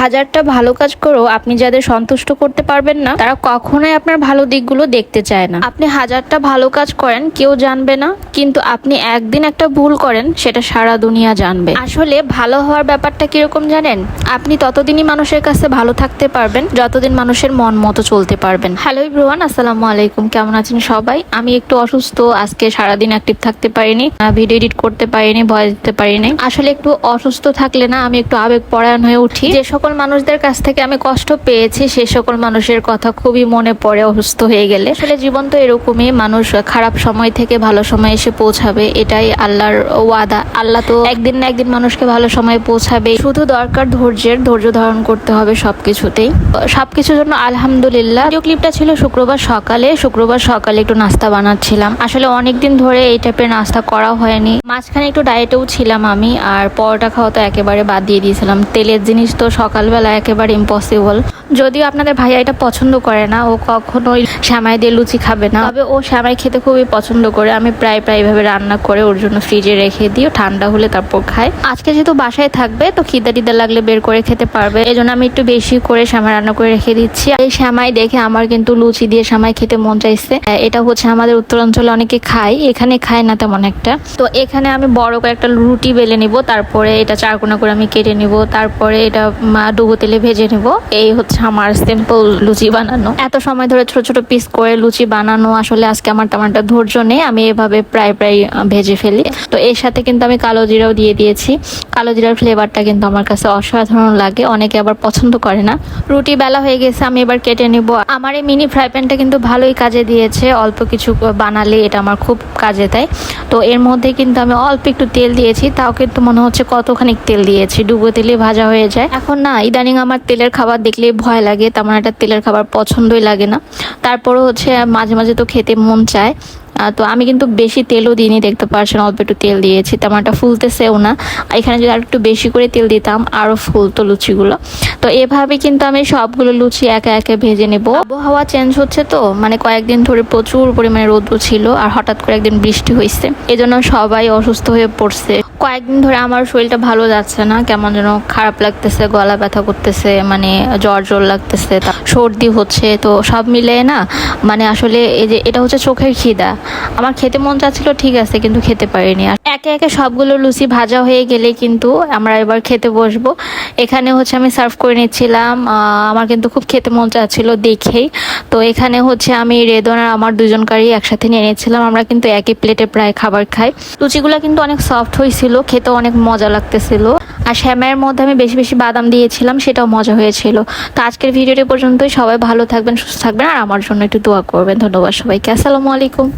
হাজারটা ভালো কাজ করেও আপনি যাদের সন্তুষ্ট করতে পারবেন না, তারা কখনোই আপনার ভালো দিকগুলো দেখতে চায় না। আপনি হাজারটা ভালো কাজ করেন, কেউ জানবে না, কিন্তু আপনি একদিন একটা ভুল করেন, সেটা সারা দুনিয়া জানবে। আসলে ভালো হওয়ার ব্যাপারটা কীরকম জানেন? আপনি ততদিনই মানুষের কাছে ভালো থাকতে পারবেন, যতদিন মানুষের মন মতো চলতে পারবেন। হ্যালো ইব্রুয়ান আসসালামু আলাইকুম, কেমন আছেন সবাই? আমি একটু অসুস্থ, আজকে সারাদিন অ্যাক্টিভ থাকতে পারিনি ভিডিও এডিট করতে পারিনি ভয়েস দিতে পারিনি। আসলে একটু অসুস্থ থাকলে না, আমি একটু আবেগ পরায়ণ হয়ে উঠি। যে সকল মানুষদের কাছ থেকে আমি কষ্ট পেয়েছি সেই সকল মানুষের কথা খুবই মনে পড়ে, অসুস্থ হয়ে গেলে। আসলে জীবন তো এরকমই, মানুষ খারাপ সময় থেকে ভালো সময় এসে পৌঁছাবে, এটাই আল্লাহর ওয়াদা। আল্লাহ তো একদিন না একদিন মানুষকে ভালো সময় পৌঁছাবে শুধু দরকার ধৈর্যের, ধৈর্য ধারণ করতে হবে সবকিছুতেই। সবকিছুর জন্য আলহামদুলিল্লাহ। ভিডিও ক্লিপটা ছিল শুক্রবার সকালে শুক্রবার সকালে একটু নাস্তা বানাচ্ছিলাম। আসলে অনেকদিন ধরে এই টাইপের নাস্তা করা হয়নি। মাঝখানে একটু ডায়েটেও ছিলাম আমি, আর পরোটা খাওয়া তো একেবারে বাদ দিয়ে দিয়েছিলাম। তেলের জিনিস তো সকালবেলা একেবারে ইম্পসিবল যদিও আপনাদের ভাইয়া এটা পছন্দ করে না, ও কখনোই শ্যামাই দিয়ে লুচি খাবে না। তবে ও শ্যামাই খেতে খুবই পছন্দ করে। আমি প্রায় প্রায় এভাবে রান্না করে ওর জন্য ফ্রিজে রেখে দিই ঠান্ডা হলে তারপর খায়। আজকে যেহেতু বাসায় থাকবে, তো খিদা টিদা লাগলে বের করে খেতে পারবে। এই জন্য আমি একটু বেশি করে শ্যামাই রান্না করে রেখে দিচ্ছি। এই শ্যামাই দেখে আমার কিন্তু লুচি দিয়ে শ্যামাই খেতে মন চাইছে। এটা হচ্ছে আমাদের উত্তরাঞ্চলে অনেকে খায়, এখানে খায় না তেমন একটা। তো এখানে আমি বড় করে একটা রুটি বেলে নিব, তারপরে এটা চারকোনা করে আমি কেটে নিব, তারপরে এটা ডুবো তেলে ভেজে নিব। এই হচ্ছে আমার সিম্পল লুচি বানানো। এত সময় ধরে ছোট ছোট পিস করে লুচি বানানো আসলে আজকে আমার একটা ধৈর্য নেই। আমি এভাবে প্রায় প্রায় ভেজে ফেলি। তো এর সাথে কিন্তু আমি কালো জিরাও দিয়ে দিয়েছি। কালো জিরার ফ্লেভারটা কিন্তু আমার কাছে অসাধারণ লাগে। অনেকে আবার পছন্দ করে না। রুটি বেলা হয়ে গেছে, আমি এবার কেটে নিব। আমার এই মিনি ফ্রাই প্যানটা কিন্তু ভালোই কাজে দিয়েছে। অল্প কিছু বানালে এটা আমার খুব কাজে দেয়। তো এর মধ্যে কিন্তু আমি অল্প একটু তেল দিয়েছি। তাও কিন্তু মনে হচ্ছে কতখানি তেল দিয়েছি। ডুবো তেলে ভাজা হয়ে যায়। এখন না, ইদানিং আমার তেলের খাবার দেখলেই ভয় লাগে তেমন একটা তেলের খাবার পছন্দই লাগে না। তারপরও হচ্ছে মাঝে মাঝে তো খেতে মন চায়। তো আমি কিন্তু বেশি তেলও দিইনি, দেখতে পারছেন, অল্প একটু তেল দিয়েছি, তেমন একটা ফুলতেছেও না। এখানে যদি আর একটু বেশি করে তেল দিতাম আরও ফুলতো লুচিগুলো। তো এভাবে কিন্তু আমি সবগুলো লুচি একে একে ভেজে নেব। আবহাওয়া চেঞ্জ হচ্ছে তো মানে কয়েকদিন ধরে প্রচুর পরিমাণে রৌদ্র ছিল, আর হঠাৎ করে একদিন বৃষ্টি হয়েছে এজন্য সবাই অসুস্থ হয়ে পড়ছে। কয়েকদিন ধরে আমার শরীরটা ভালো যাচ্ছে না, কেমন যেন খারাপ লাগতেছে, গলা ব্যথা করতেছে মানে জ্বর জ্বর লাগতেছে সর্দি হচ্ছে, তো সব মিলে না মানে আসলে এই যে এটা হচ্ছে চোখের খিদা। আমার খেতে মন চাচ্ছিল ঠিক আছে, কিন্তু খেতে পারিনি। আর একে একে সবগুলো লুচি ভাজা হয়ে গেলে কিন্তু আমরা এবার খেতে বসবো। এখানে হচ্ছে আমি সার্ভ করে নিচ্ছিলাম আমার কিন্তু খুব খেতে মন চাচ্ছিল দেখেই। তো এখানে হচ্ছে আমি রেদন আর আমার দুজনকারই একসাথে নিয়ে নিয়েছিলাম আমরা কিন্তু একই প্লেটে প্রায় খাবার খাই। লুচিগুলো কিন্তু অনেক সফট হয়েছিল খেতে অনেক মজা লাগতেছিল। আর শ্যামের মধ্যে আমি বেশি বেশি বাদাম দিয়েছিলাম, সেটাও মজা হয়েছিল। তো আজকের ভিডিওটি পর্যন্তই। সবাই ভালো থাকবেন, সুস্থ থাকবেন, আর আমার জন্য একটু দোয়া করবেন। ধন্যবাদ সবাইকে। আসসালামু আলাইকুম।